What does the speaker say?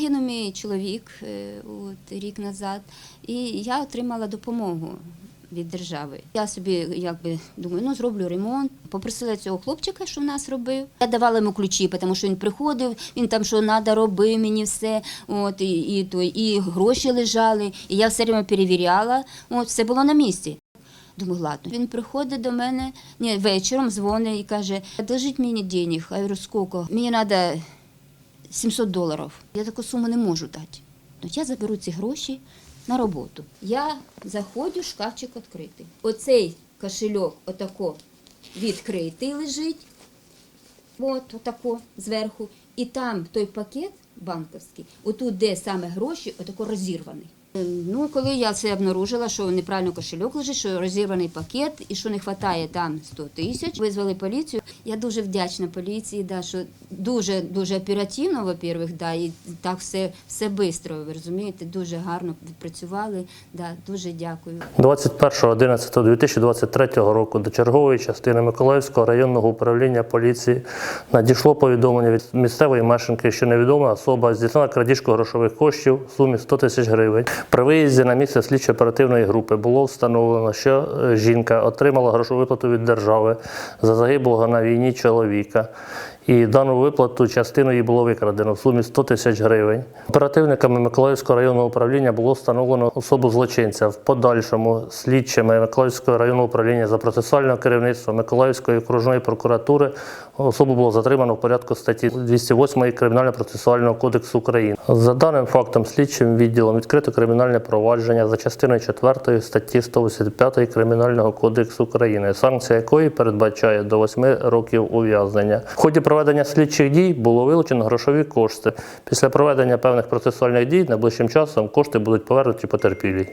Загинув мій чоловік е, от, рік назад, і я отримала допомогу від держави. Я собі якби думаю, ну зроблю ремонт. Попросила цього хлопчика, що в нас робив. Я давала йому ключі, тому що він приходив, він там що треба, робив мені все. От, і, і, то, і гроші лежали, і я все время перевіряла. От, все було на місці. Думаю, ладно. Він приходить до мене ні, вечором, дзвонить і каже, одолжіть мені денег. Я говорю? Мені треба 700 доларів. Я таку суму не можу дати. Ну, я заберу ці гроші на роботу. Я заходжу, шкафчик відкритий. Оцей кошельок отако відкритий лежить. От, отако зверху. І там той пакет банківський, отут, де саме гроші, отако розірваний. Ну, коли я це обнаружила, що неправильно кошельок лежить, що розірваний пакет і що не вистачає там 100 тисяч, визвали поліцію. Я дуже вдячна поліції, да, що дуже дуже оперативно, во-первых, да, і так все, все швидко, ви розумієте, дуже гарно відпрацювали. Да, дуже дякую. 21.11.2023 року до чергової частини Миколаївського районного управління поліції надійшло повідомлення від місцевої мешканки, що невідома особа здійснила крадіжку грошових коштів в сумі 100 тисяч гривень. При виїзді на місце слідчо-оперативної групи було встановлено, що е, жінка отримала грошову виплату від держави за загиблого на війні чоловіка. І дану виплату частину їй було викрадено в сумі 100 тисяч гривень. Оперативниками Миколаївського районного управління було встановлено особу злочинця. В подальшому слідчими Миколаївського районного управління за процесуального керівництва Миколаївської окружної прокуратури особу було затримано в порядку статті 208 Кримінально-процесуального кодексу України. За даним фактом, слідчим відділом відкрито кримінальне провадження за частиною 4 статті 185 Кримінального кодексу України, санкція якої передбачає до 8 років ув'язнення. В ході проведення слідчих дій було вилучено грошові кошти. Після проведення певних процесуальних дій найближчим часом кошти будуть повернуті потерпілій.